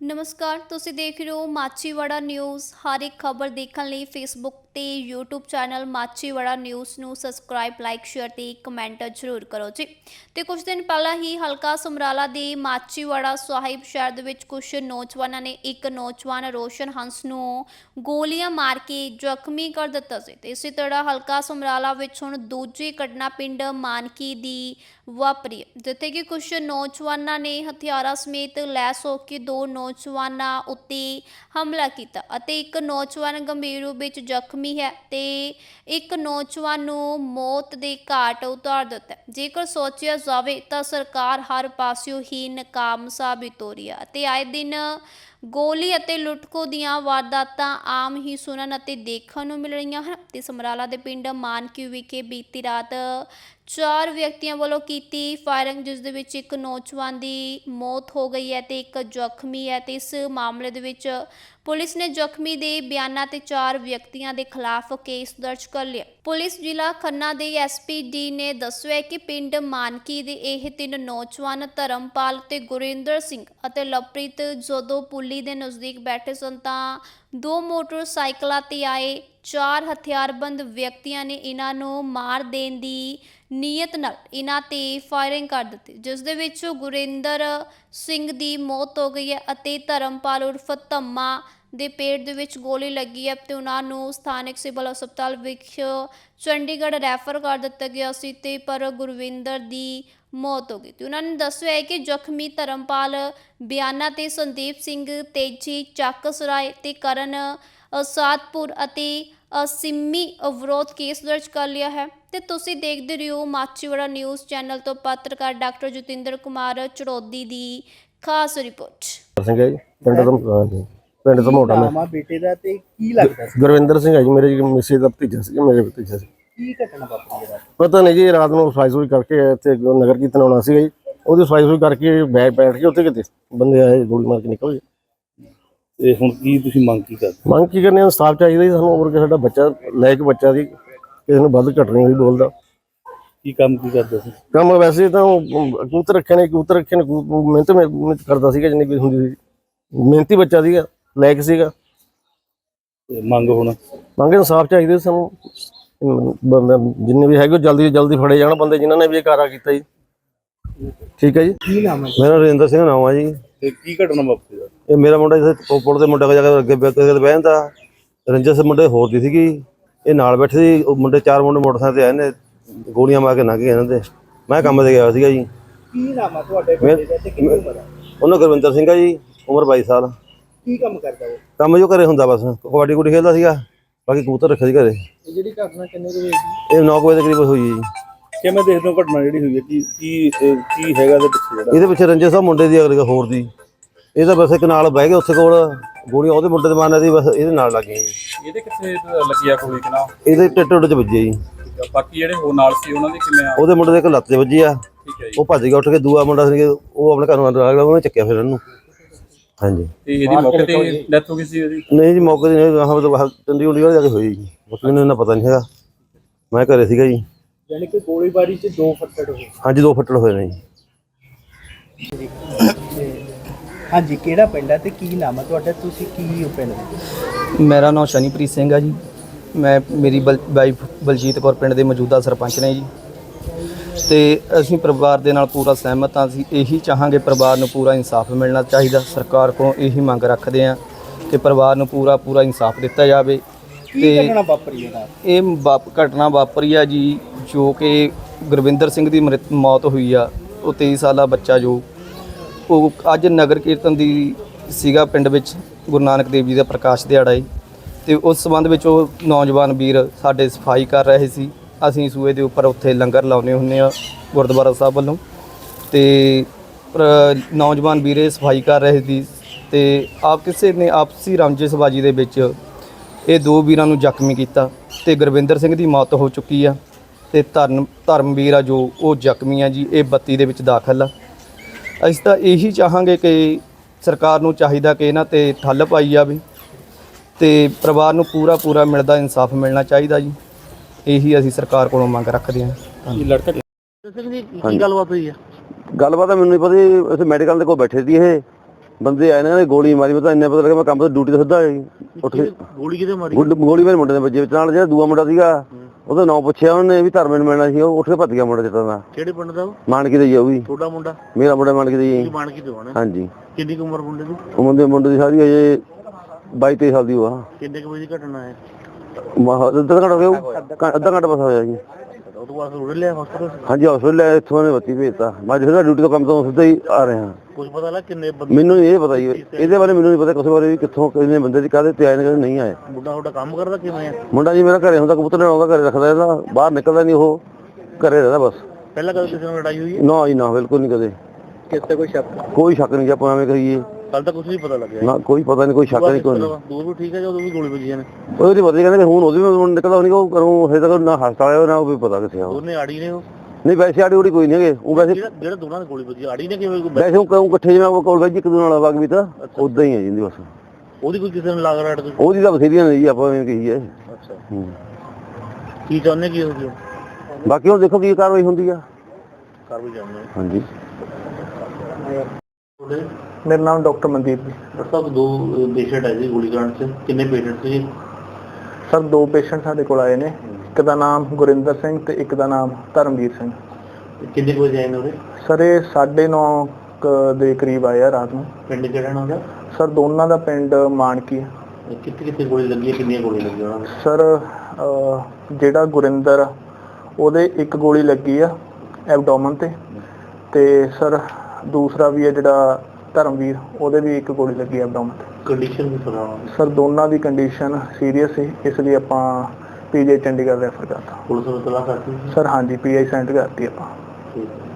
ਨਮਸਕਾਰ ਤੁਸੀਂ ਦੇਖ ਰਹੇ ਹੋ ਮਾਚੀਵਾੜਾ ਨਿਊਜ਼। ਹਰ ਇੱਕ ਖਬਰ ਦੇਖਣ ਲਈ ਫੇਸਬੁੱਕ ਤੇ YouTube ਚੈਨਲ ਮਾਚੀਵਾੜਾ ਨਿਊਜ਼ ਨੂੰ ਸਬਸਕ੍ਰਾਈਬ ਲਾਈਕ ਸ਼ੇਅਰ ਤੇ ਕਮੈਂਟ ਜ਼ਰੂਰ ਕਰੋ ਜੀ ਤੇ ਕੁਝ ਦਿਨ ਪਹਿਲਾਂ ਹੀ ਹਲਕਾ ਸਮਰਾਲਾ ਦੇ ਮਾਚੀਵਾੜਾ ਸਾਹਿਬ ਸ਼ਹਿਰ ਦੇ ਵਿੱਚ ਕੁਝ ਨੌਜਵਾਨਾਂ ਨੇ ਇੱਕ ਨੌਜਵਾਨ ਰੋਸ਼ਨ ਹੰਸ ਨੂੰ ਗੋਲੀਆਂ ਮਾਰ ਕੇ ਜ਼ਖਮੀ ਕਰ ਦਿੱਤਾ ਸੀ ਤੇ ਇਸੇ ਤਰ੍ਹਾਂ ਹਲਕਾ ਸਮਰਾਲਾ ਵਿੱਚ ਹੁਣ ਦੂਜੀ ਘਟਨਾ ਪਿੰਡ ਮਾਨਕੀ ਦੀ ਵਾਪਰੀ ਜਿੱਥੇ ਕਿ ਕੁਝ ਨੌਜਵਾਨਾਂ ਨੇ ਹਥਿਆਰਾਂ ਸਮੇਤ ਲੈਸ ਹੋ ਕੇ ਦੋ ਨੌਜਵਾਨਾਂ ਉੱਤੇ ਹਮਲਾ ਕੀਤਾ ਅਤੇ ਇੱਕ ਨੌਜਵਾਨ ਗੰਭੀਰ ਰੂਪ ਵਿੱਚ ਜ਼ਖਮੀ ਹੈ ਤੇ ਇੱਕ ਨੌਜਵਾਨ ਨੂੰ ਮੌਤ ਦੇ ਘਾਟ ਉਤਾਰ ਦਿੱਤਾ ਜੇਕਰ ਸੋਚਿਆ ਜਾਵੇ ਤਾਂ ਸਰਕਾਰ ਹਰ ਪਾਸਿਓਂ ਹੀ ਨਾਕਾਮ ਸਾਬਿਤ ਹੋ ਰਹੀ ਹੈ ਅਤੇ ਆਏ ਦਿਨ ਗੋਲੀ ਅਤੇ ਲੁੱਟਖੋ ਦੀਆਂ ਵਾਰਦਾਤਾਂ ਆਮ ਹੀ ਸੁਣਨ ਅਤੇ ਦੇਖਣ ਨੂੰ ਮਿਲ ਰਹੀਆਂ ਹਨ। ਤੇ ਸਮਰਾਲਾ ਦੇ ਪਿੰਡ ਮਾਨਕੀ ਵਿਖੇ ਬੀਤੀ ਰਾਤ ਚਾਰ ਵਿਅਕਤੀਆਂ ਵੱਲੋਂ ਕੀਤੀ ਫਾਇਰਿੰਗ, ਜਿਸ ਦੇ ਵਿੱਚ ਇੱਕ ਨੌਜਵਾਨ ਦੀ ਮੌਤ ਹੋ ਗਈ ਹੈ ਤੇ ਇੱਕ ਜ਼ਖਮੀ ਹੈ। ਤੇ ਇਸ ਮਾਮਲੇ ਦੇ ਵਿੱਚ ਪੁਲਿਸ ਨੇ ਜ਼ਖਮੀ ਦੇ ਬਿਆਨਾਂ ਤੇ ਚਾਰ ਵਿਅਕਤੀਆਂ ਦੇ ਖਿਲਾਫ ਕੇਸ ਦਰਜ ਕਰ ਲਿਆ। ਪੁਲਿਸ ਜ਼ਿਲ੍ਹਾ ਖੰਨਾ ਦੇ ਐਸਪੀਡੀ ਨੇ ਦੱਸਿਆ ਕਿ ਪਿੰਡ ਮਾਨਕੀ ਦੇ ਇਹ ਤਿੰਨ ਨੌਜਵਾਨ ਧਰਮਪਾਲ ਤੇ ਗੁਰਿੰਦਰ ਸਿੰਘ ਅਤੇ ਲਵਪ੍ਰੀਤ ਜਦੋਂ ਪੁਲੀ ਦੇ ਨਜ਼ਦੀਕ ਬੈਠੇ ਸਨ ਤਾਂ ਦੋ ਮੋਟਰਸਾਈਕਲਾਂ ਤੇ ਆਏ ਚਾਰ ਹਥਿਆਰਬੰਦ ਵਿਅਕਤੀਆਂ ਨੇ ਇਹਨਾਂ ਨੂੰ ਮਾਰ ਦੇਣ ਦੀ ਨੀਅਤ ਨਾਲ ਇਹਨਾਂ ਤੇ ਫਾਇਰਿੰਗ ਕਰ ਦਿੱਤੀ, ਜਿਸ ਦੇ ਵਿੱਚ ਗੁਰਿੰਦਰ ਸਿੰਘ ਦੀ ਮੌਤ ਹੋ ਗਈ ਹੈ ਅਤੇ ਧਰਮਪਾਲ ਉਰਫ ਧੰਮਾ ਦੇ ਪੇਟ ਦੇ ਵਿੱਚ ਗੋਲੀ ਲੱਗੀ ਹੈ ਤੇ ਉਹਨਾਂ ਨੂੰ ਸਥਾਨਕ ਸਿਵਲ ਹਸਪਤਾਲ ਵਿਖੇ ਚੰਡੀਗੜ੍ਹ ਰੈਫਰ ਕਰ ਦਿੱਤਾ ਗਿਆ ਸੀ ਤੇ ਪਰ ਗੁਰਵਿੰਦਰ ਦੀ ਮੌਤ ਹੋ ਗਈ ਤੇ ਉਹਨਾਂ ਨੇ ਦੱਸਿਆ ਹੈ ਕਿ ਜ਼ਖਮੀ ਧਰਮਪਾਲ ਬਿਆਨਾ ਤੇ ਸੰਦੀਪ ਸਿੰਘ ਤੇਜੀ ਚੱਕ ਸਰਾਏ ਤੇ ਕਰਨ ਸਾਦਪੁਰ ਅਤੇ ਸਿੰਮੀ ਵਿਰੋਧ ਕੇਸ ਦਰਜ ਕਰ ਲਿਆ ਹੈ। ਤੇ ਤੁਸੀਂ ਦੇਖਦੇ ਰਹੋ ਮਾਚੀਵਾੜਾ ਨਿਊਜ਼ ਚੈਨਲ ਤੋਂ ਪੱਤਰਕਾਰ ਡਾਕਟਰ ਜਤਿੰਦਰ ਕੁਮਾਰ ਚੜੋਦੀ ਦੀ ਖਾਸ ਰਿਪੋਰਟ। ਸਿੰਘ ਹੈ ਜੀ। ਪਿੰਡ ਤੋਂ ਪਿੰਡ ਤੋਂ ਮੋਟਾ ਮੈਂ। ਮਾਮਾ ਬੇਟੇ ਦਾ ਤੇ ਕੀ ਲੱਗਦਾ ਸੀ? ਗੁਰਵਿੰਦਰ ਸਿੰਘ ਹੈ ਜੀ ਮੇਰੇ ਮਿਸੇ ਦਾ ਭਤੀਜਾ ਸੀ ਮੇਰੇ ਭਤੀਜਾ ਸੀ। ਕੀ ਘਟਨਾ ਵਾਪਰੀ ਹੈ ਪਤਾ ਨਹੀਂ ਜੀ ਰਾਤ ਨੂੰ ਸਫ਼ਾਈ ਸੁਈ ਕਰਕੇ ਇੱਥੇ ਨਗਰ ਕੀਰਤਨ ਆਉਣਾ ਸੀਗਾ ਜੀ। ਉਹਦੀ ਸਫ਼ਾਈ ਸੁਈ ਕਰਕੇ ਬੈਠ ਬੈਠ ਕੇ ਉੱਥੇ ਕਿਤੇ ਬੰਦੇ ਆਏ ਗੋਲੀ ਮਾਰ ਕੇ ਨਿਕਲ ਗਏ। ਇਹ ਹੁਣ ਕੀ ਤੁਸੀਂ ਮੰਗ ਕੀ ਕਰਦੇ? ਮੰਗ ਕੀ ਕਰਨੇ ਇਨਸਾਫ ਚਾਹੀਦਾ ਜੀ ਸਾਨੂੰ ਹੋਰ ਕਿ ਸਾਡਾ ਬੱਚਾ ਲੈ ਕੇ ਬੱਚਾ ਸੀ ਕਿਸੇ ਨੂੰ ਵੱਧ ਘਟ ਨਹੀਂ ਹੋਈ ਬੋਲਦਾ। ਕੀ ਕੰਮ ਕੀ ਕਰਦੇ ਸੀ? ਕੰਮ ਵੈਸੇ ਤਾਂ ਉਹ ਕਬੂਤਰ ਰੱਖੇ ਨੇ ਕਬੂਤਰ ਰੱਖੇ ਨੇ ਮਿਹਨਤ ਕਰਦਾ ਸੀਗਾ ਜਿੰਨੀ ਵੀ ਹੁੰਦੀ ਸੀ। ਮਿਹਨਤੀ ਬੱਚਾ ਸੀਗਾ। ਲਾਇਕ ਸੀਗਾ। ਤੇ ਮੰਗ ਹੁਣ? ਮੰਗੇ ਇਨਸਾਫ ਚਾਹੀਦਾ ਸਾਨੂੰ। ਬੰਦੇ ਜਿੰਨੇ ਵੀ ਹੈਗੇ ਉਹ ਜਲਦੀ ਤੋਂ ਜਲਦੀ ਫੜੇ ਜਾਣ ਬੰਦੇ ਜਿਨ੍ਹਾਂ ਨੇ ਵੀ ਇਹ ਕਾਰਾ ਕੀਤਾ ਜੀ। ਠੀਕ ਹੈ ਜੀ। ਕੀ ਨਾਮ ਹੈ ਮੇਰਾ ਰਜਿੰਦਰ ਸਿੰਘ ਨਾਮ ਆ ਜੀ। ਤੇ ਕੀ ਘਟਨਾ ਵਾਪਰੀ ਆ? ਇਹ ਮੇਰਾ ਮੁੰਡਾ ਜਿੱਥੇ ਪੁਲ ਦੇ ਮੁੰਡਾ ਕੋਲ ਜਾ ਕੇ ਅੱਗੇ ਬੈ ਕੇ ਬਹਿੰਦਾ। ਰੰਜਸ ਮੁੰਡੇ ਹੋਰ ਦੀ ਸੀਗੀ। ਇਹ ਨਾਲ ਬੈਠੇ ਸੀ। ਉਹ ਮੁੰਡੇ ਚਾਰ ਮੁੰਡੇ ਮੋਟਰਸਾਈਕਲ ਤੇ ਆਏ ਨੇ। ਗੋਲੀਆਂ ਮਾਰ ਕੇ ਲੰਘ ਗਏ ਇਹਨਾਂ ਦੇ। ਮੈਂ ਕੰਮ ਤੇ ਗਿਆ ਹੋਇਆ ਸੀਗਾ ਜੀ। ਕੀ ਨਾਮ ਹੈ ਤੁਹਾਡੇ ਦਾ ਤੇ ਕਿੰਨੀ ਉਮਰ ਉਹਨਾਂ ਗੁਰਵਿੰਦਰ ਸਿੰਘ ਆ ਜੀ। ਉਮਰ 22 ਸਾਲ। ਕੀ ਕੰਮ ਕਰਦਾ ਉਹ? ਕੰਮ ਜੋ ਘਰੇ ਹੁੰਦਾ ਬਸ ਕਬੱਡੀ ਕੁੱਡੀ ਖੇਡਦਾ ਸੀਗਾ ਬਾਕੀ ਕਬੂਤਰ ਰੱਖੇ ਸੀ ਘਰੇ। ਇਹ ਜਿਹੜੀ ਘਟਨਾ ਕਿੰਨੇ ਕੁ ਵਜੇ ਇਹ 9 ਵਜੇ ਦੇ ਕਰੀਬ ਹੋਈ ਜੀ। ਕਿਵੇਂ ਦੇਖਦੇ ਹੋ ਘਟਨਾ ਜਿਹੜੀ ਹੋਈ ਹੈ? ਕੀ ਕੀ ਅਹ, ਕੀ ਹੈਗਾ ਇਹਦੇ ਪਿੱਛੇ ਜਿਹੜਾ? ਇਹਦੇ ਪਿੱਛੇ ਰੰਜਸ ਸਾਹਿਬ ਮੁੰਡੇ ਦੀ ਅਗਲੇ ਹੋਰ ਦੀ। ਇਹ ਤਾਂ ਬਸ ਇੱਕ ਨਾਲ ਬਹਿ ਗਏ ਉੱਥੇ ਕੋਲ ਗੋਲੀਆਂ ਉਹਦੇ ਮੁੰਡੇ ਦੇ ਮਾਰਨੇ ਦੀ ਬਸ ਇਹਦੇ ਨਾਲ ਲੱਗ ਜੀ ਇਹਦੇ ਕਿੱਥੇ ਲੱਗੀ ਆ ਗੋਲੀ ਕਿਨਾ ਇਹਦੇ ਟਿੱਟ ਟੁੱਟ ਚ ਵੱਜੀ ਜੀ। ਬਾਕੀ ਜਿਹੜੇ ਹੋਰ ਨਾਲ ਸੀ ਉਹਨਾਂ ਦੇ ਕਿਵੇਂ ਆ? ਉਹਦੇ ਮੁੰਡੇ ਦੇ ਇੱਕ ਲੱਤ 'ਚ ਵੱਜੀ ਆ। ਠੀਕ ਹੈ ਜੀ। ਉਹ ਭੱਜ ਗਿਆ ਉੱਠ ਕੇ ਦੂਆ ਮੁੰਡਾ ਸੀ ਉਹ ਆਪਣੇ ਘਰ ਨੂੰ ਅੰਦਰ ਆ ਗਿਆ ਉਹਨੇ ਚੱਕਿਆ ਫਿਰ ਇਹਨੂੰ ਹਾਂਜੀ। ਤੇ ਇਹਦੀ ਮੌਕੇ ਤੇ ਡੈਥ ਹੋ ਗਈ ਸੀ ਇਹਦੀ ਨਹੀਂ ਜੀ ਮੌਕੇ ਦੀ ਨਹੀਂ ਹਾਂ ਤਾਂ ਚੰਡੀਗੜ੍ਹ ਚੰਡੀਗੜ੍ਹ ਜਾ ਕੇ ਹੋਈ ਜੀ। ਬਾਕੀ ਮੈਨੂੰ ਇਹਨਾਂ ਪਤਾ ਨਹੀਂ ਹੈਗਾ। ਮੈਂ ਘਰੇ ਸੀਗਾ ਜੀ। ਯਾਨੀ ਕਿ ਗੋਲੀਬਾਰੀ 'ਚ ਦੋ ਫੱਟੜ ਹੋਏ। ਹਾਂਜੀ ਦੋ ਫੱਟੜ ਹੋਏ ਨੇ ਜੀ। ਤੇ ਹਾਂਜੀ ਕਿਹੜਾ ਪਿੰਡ ਹੈ ਤੇ ਕੀ ਨਾਮ ਹੈ ਤੁਹਾਡਾ? ਤੁਸੀਂ ਕੀ ਹੋ ਪਿੰਡ ਦੇ? ਮੇਰਾ ਨਾਮ ਸ਼ਨੀਪ੍ਰੀਤ ਸਿੰਘ ਆ ਜੀ। ਮੈਂ ਮੇਰੀ ਵਾਈਫ ਬਲਜੀਤ ਕੌਰ ਪਿੰਡ ਦੇ ਮੌਜੂਦਾ ਸਰਪੰਚ ਨੇ ਜੀ। ਤੇ ਅਸੀਂ ਪਰਿਵਾਰ ਦੇ ਨਾਲ ਪੂਰਾ ਸਹਿਮਤ ਹਾਂ। ਅਸੀਂ ਇਹੀ ਚਾਹਾਂਗੇ ਪਰਿਵਾਰ ਨੂੰ ਪੂਰਾ ਇਨਸਾਫ ਮਿਲਣਾ ਚਾਹੀਦਾ। ਸਰਕਾਰ ਕੋਲੋਂ ਇਹੀ ਮੰਗ ਰੱਖਦੇ ਹਾਂ ਕਿ ਪਰਿਵਾਰ ਨੂੰ ਪੂਰਾ ਪੂਰਾ ਇਨਸਾਫ ਦਿੱਤਾ ਜਾਵੇ। ਕੀ ਘਟਨਾ ਵਾਪਰੀ ਹੈ? ਰਾਤ ਇਹ ਵਾਪ- ਘਟਨਾ ਵਾਪਰੀ ਆ ਜੀ ਜੋ ਕਿ ਗੁਰਵਿੰਦਰ ਸਿੰਘ ਦੀ ਮ੍ਰਿਤ- ਮੌਤ ਹੋਈ ਆ। ਉਹ 23 ਸਾਲਾ ਬੱਚਾ ਜੋ ਉਹ ਅੱਜ ਨਗਰ ਕੀਰਤਨ ਦੀ ਸੀਗਾ ਪਿੰਡ ਵਿੱਚ ਗੁਰੂ ਨਾਨਕ ਦੇਵ ਜੀ ਦਾ ਪ੍ਰਕਾਸ਼ ਦਿਹਾੜਾ ਹੈ ਤੇ ਉਸ ਸੰਬੰਧ ਵਿੱਚ ਉਹ ਨੌਜਵਾਨ ਵੀਰ ਸਾਡੇ ਸਫ਼ਾਈ ਕਰ ਰਹੇ ਸੀ। ਅਸੀਂ ਸੂਏ ਦੇ ਉੱਪਰ ਉੱਥੇ ਲੰਗਰ ਲਾਉਨੇ ਹੁੰਨੇ ਆ ਗੁਰਦੁਆਰਾ ਸਾਹਿਬ ਵੱਲੋਂ ਤੇ ਨੌਜਵਾਨ ਵੀਰੇ ਸਫ਼ਾਈ ਕਰ ਰਹੇ ਸੀ ਤੇ ਆਪ ਕਿਸੇ ਨੇ ਆਪਸੀ ਰੰਜਿਸ਼ਬਾਜੀ ਦੇ ਵਿੱਚ ਇਹ ਦੋ ਵੀਰਾਂ ਨੂੰ ਜ਼ਖਮੀ ਕੀਤਾ ਤੇ ਗੁਰਵਿੰਦਰ ਸਿੰਘ ਦੀ ਮੌਤ ਹੋ ਚੁੱਕੀ ਆ ਤੇ ਧਰਮ, ਧਰਮਵੀਰ ਆ ਜੋ ਉਹ ਜ਼ਖਮੀ ਆ ਜੀ, ਇਹ ਬੱਤੀ ਦੇ ਵਿੱਚ ਦਾਖਲ ਆ। ਅਸੀਂ ਤਾਂ ਇਹੀ ਚਾਹਾਂਗੇ ਕਿ ਸਰਕਾਰ ਨੂੰ ਚਾਹੀਦਾ ਕਿ ਇਹਨਾਂ ਤੇ ਠੱਲ ਪਾਈ ਜਾਵੇ ਤੇ ਪਰਿਵਾਰ ਨੂੰ ਪੂਰਾ ਪੂਰਾ ਮਿਲਦਾ, ਇਨਸਾਫ ਮਿਲਣਾ ਚਾਹੀਦਾ ਜੀ। ਇਹੀ ਅਸੀਂ ਸਰਕਾਰ ਕੋਲੋਂ ਮੰਗ ਰੱਖਦੇ ਹਾਂ। ਇਹ ਲੜਕਾ ਕੀ ਗੱਲਬਾਤ ਹੋਈ ਆ? ਗੱਲਬਾਤ ਤਾਂ ਮੈਨੂੰ ਨਹੀਂ ਪਤਾ ਜੀ, ਮੈਡੀਕਲ ਦੇ ਕੋਲ ਬੈਠੇ ਸੀ ਇਹ। ਬੰਦੇ ਆਏ ਨੇ ਇਹਨਾਂ ਨੇ ਗੋਲੀ ਮਾਰੀ ਮੈਂ ਤਾਂ ਇੰਨੇ ਪਤਾ ਲੱਗਾ ਮੈਂ ਕੰਮ ਤੋਂ ਡਿਊਟੀ ਤੋਂ ਸਿੱਧਾ। ਉੱਠ ਕੇ ਗੋਲੀ ਕਿਤੇ ਮਾਰੀ? ਗੁੱਡ- ਗੋਲੀ ਮੇਰੇ ਮੁੰਡੇ ਦੇ ਵੱਜੇ ਵਿੱਚ ਨਾਲ ਜਿਹੜਾ ਦੂਆ ਮੁੰਡਾ ਸੀਗਾ ਉਹਦਾ ਨਾਂ ਪੁੱਛਿਆ ਉਹਨੇ ਵੀ ਧਰਮੇ ਨੂੰ ਮਿਲਣਾ ਸੀ ਉਹ ਉੱਠ ਕੇ ਭੱਜ ਗਿਆ ਮੁੰਡਾ ਜਿੱਤਾਂ ਦਾ। ਕਿਹੜੇ ਪਿੰਡ ਦਾ ਉਹ? ਮਾਨਕੀ ਦਾ ਜੀ ਉਹ ਵੀ। ਤੁਹਾਡਾ ਮੁੰਡਾ? ਮੇਰਾ ਮੁੰਡਾ ਮਾਨਕੀ ਦਾ ਜੀ। ਮਾਨ ਕੀ ਦਵਾਣਾ ਹਾਂਜੀ। ਕਿੰਨੀ ਕੁ ਉਮਰ ਮੁੰਡੇ ਦੀ? ਉਹ ਮੁੰਡੇ ਮੁੰਡੇ ਦੀ ਸਾਰੀ ਅਜੇ 22 23 ਸਾਲ ਦੀ ਉਹ ਆ। ਕਿੰਨੇ ਕੁ ਵਜੇ ਦੀ ਘਟਨਾ ਹੈ? ਮਾ- ਅੱਧਾ ਘੰਟਾ ਹੋ ਗਿਆ ਉਹ? ਘੰ- ਅੱਧਾ ਘੰਟਾ ਬਸ ਹੋਇਆ ਜੀ। ਉਹ ਤੋਂ ਬਾਅਦ ਉੜ ਲਿਆ ਹਸਪਤਾਲ ਹਾਂਜੀ ਹਸਪੀਟਲ ਇੱਥੋਂ ਨੇ ਬੱਤੀ ਭੇਜਤਾ। ਮੈਂ ਜਿਹੜਾ ਡਿਊਟੀ ਤੋਂ ਕੰਮ ਤੋਂ ਸਿੱਧਾ ਹੀ ਆ ਰਿਹਾ। ਕੁਝ ਪਤਾ ਲੱਗ ਕਿੰਨੇ ਬੰਦੇ ਮੈਨੂੰ ਨਹੀਂ ਇਹ ਪਤਾ ਜੀ। ਇਹਦੇ ਬਾਰੇ ਮੈਨੂੰ ਨਹੀਂ ਪਤਾ ਕਿਸੇ ਬਾਰੇ ਵੀ ਕਿੱਥੋਂ ਕਿੰਨੇ ਬੰਦੇ ਦੀ ਕਾਹਦੇ ਤੇ ਆਏ ਨੇ ਕਾਹਦੇ ਨਹੀਂ ਆਏ। ਮੁੰਡਾ ਤੁਹਾਡਾ ਕੰਮ ਕਰਦਾ ਕਿਵੇਂ ਆ? ਮੁੰਡਾ ਜੀ ਮੇਰਾ ਘਰੇ ਹੁੰਦਾ ਕਬੂਤਰ ਲੈਣ ਆਉਂਦਾ ਘਰੇ ਰੱਖਦਾ ਇਹਦਾ ਬਾਹਰ ਨਿਕਲਦਾ ਨਹੀਂ ਉਹ ਘਰੇ ਰਹਿੰਦਾ ਬਸ। ਪਹਿਲਾਂ ਕਦੇ ਕਿਸੇ ਨਾਲ ਲੜਾਈ ਹੋਈ ਹੈ? ਨਾ ਜੀ ਨਾ ਬਿਲਕੁਲ ਨਹੀਂ ਕਦੇ। ਕਿਸੇ ਕੋਈ ਸ਼ੱਕ? ਕੋਈ ਸ਼ੱਕ ਨਹੀਂ ਜੀ ਆਪਾਂ ਐਵੇਂ ਕਹੀਏ। ਕੱਲ ਤਾਂ ਕੁਝ ਨਹੀਂ ਪਤਾ ਲੱਗਿਆ। ਨਾ ਕੋਈ ਪਤਾ ਨਹੀਂ ਕੋਈ ਸ਼ੱਕ ਨਹੀਂ ਕੋਈ ਨਹੀਂ। ਦੂਰ ਵੀ ਠੀਕ ਹੈ ਜਦੋਂ ਵੀ ਗੋਲੀ ਵੱਜੀਆਂ ਨੇ ਉਹਦੇ ਪਤਾ ਹੀ ਕਹਿੰਦੇ ਹੁਣ ਉਹਦੀ ਵੀ ਹੁਣ ਨਿਕਲਦਾ ਨਹੀਂ ਉਹ ਕਰੂੰ ਹਜੇ ਤੱਕ ਨਾ ਹਸਪਤਾਲ ਆਇਆ ਨਾ ਉਹ ਵੀ ਪਤਾ ਕਿੱਥੇ ਆ। ਦੋਨੇ ਆੜੀ ਨੇ ਉਹ। ਨਹੀਂ ਵੈਸੇ ਆੜੀ ਉੜੀ ਕੋਈ ਨਹੀਂ ਹੈਗੇ ਉਹ ਵੈਸੇ ਜਿਹੜਾ ਜਿਹੜਾ ਦੋਨਾਂ ਦੀ ਗੋਲੀ ਵੱਜੀ ਆੜੀ ਨੇ ਕਿਵੇਂ ਕੋਈ ਵੈਸੇ ਉਹ ਕਹੂੰ ਇਕੱਠੇ ਜਿਵੇਂ ਉਹ ਕੋਲ ਵੈਜ ਇੱਕ ਦੂਜੇ ਨਾਲ ਵਗ ਵੀ ਤਾਂ ਉਦਾਂ ਹੀ ਹੈ ਜਿੰਦੀ ਬਸ। ਉਹਦੀ ਕੋਈ ਕਿਸੇ ਨਾਲ ਲਾਗ ਰਾੜ ਕੋਈ? ਉਹਦੀ ਤਾਂ ਬਥੇਰੀਆਂ ਨੇ ਜੀ ਆਪਾਂ ਐਵੇਂ ਕਹੀਏ। ਅੱਛਾ। ਹੂੰ। ਕੀ ਚਾਹੁੰਦੇ ਕੀ ਹੋ ਗਿਆ? ਬਾਕੀ ਹੁਣ ਦੇਖੋ ਕੀ ਕਾਰਵਾਈ ਹੁੰਦੀ ਆ। ਕਰ ਵੀ ਜਾਂਦੇ ਹਾਂਜੀ। ਤੁਹਾਡੇ ਮੇਰਾ ਨਾਮ ਡਾਕਟਰ ਮਨਦੀਪ ਜੀ। ਡਾਕਟਰ ਸਾਹਿਬ ਦੋ ਪੇਸ਼ੈਂਟ ਆਏ ਸੀ ਗੋਲੀ ਕਾਂਡ 'ਚ। ਕਿੰਨੇ ਪੇਸ਼ੈਂਟ ਸੀ? ਸਰ ਦੋ ਪੇਸ਼ੈਂਟ ਸਾਡੇ ਕੋਲ ਆਏ ਨੇ। ਇੱਕ ਦਾ ਨਾਮ ਗੁਰਿੰਦਰ ਸਿੰਘ ਤੇ ਇੱਕ ਦਾ ਨਾਮ ਧਰਮਵੀਰ ਸਿੰਘ। ਕਿੰਨੇ ਕੁ ਵਜੇ ਆਏ ਨੇ ਸਰ ਇਹ 9:30 ਦੇ ਕਰੀਬ ਆਏ ਆ ਰਾਤ ਨੂੰ। ਪਿੰਡ ਕਿਹੜਾ ਨਾ ਉਹਦਾ ਸਰ ਦੋਨਾਂ ਦਾ ਪਿੰਡ ਮਾਨਕੀ ਹੈ ਕਿੱਥੇ ਕਿੱਥੇ ਗੋਲੀ ਲੱਗੀ ਹੈ? ਕਿੰਨੀਆਂ ਗੋਲੀ ਲੱਗੀਆਂ ਉਹਨਾਂ ਨੂੰ? ਸਰ ਜਿਹੜਾ ਗੁਰਿੰਦਰ ਉਹਦੇ ਇੱਕ ਗੋਲੀ ਲੱਗੀ ਆ ਐਬਡੋਮਨ ਤੇ। ਤੇ ਸਰ ਦੂਸਰਾ ਵੀ ਹੈ ਜਿਹੜਾ ਧਰਮਵੀਰ ਉਹਦੇ ਵੀ ਇੱਕ ਗੋਲੀ ਲੱਗੀ ਐਬਡੋਮਨ ਕੰਡੀਸ਼ਨ ਵੀ ਸੁਣਾ ਸਰ ਦੋਨਾਂ ਦੀ ਕੰਡੀਸ਼ਨ ਸੀਰੀਅਸ ਸੀ ਇਸ ਲਈ ਆਪਾਂ ਪੀਜੀ ਚੰਡੀਗੜ੍ਹ ਰੈਫਰ ਕਰਤਾ। ਪੁਲਿਸ ਨੂੰ ਤਲਾਸ਼ ਕਰਤੀ ਸਰ ਹਾਂਜੀ ਪੀਆਈ ਸੈਂਟ ਕਰਤੀ ਆਪਾਂ। ਠੀਕ ਹੈ।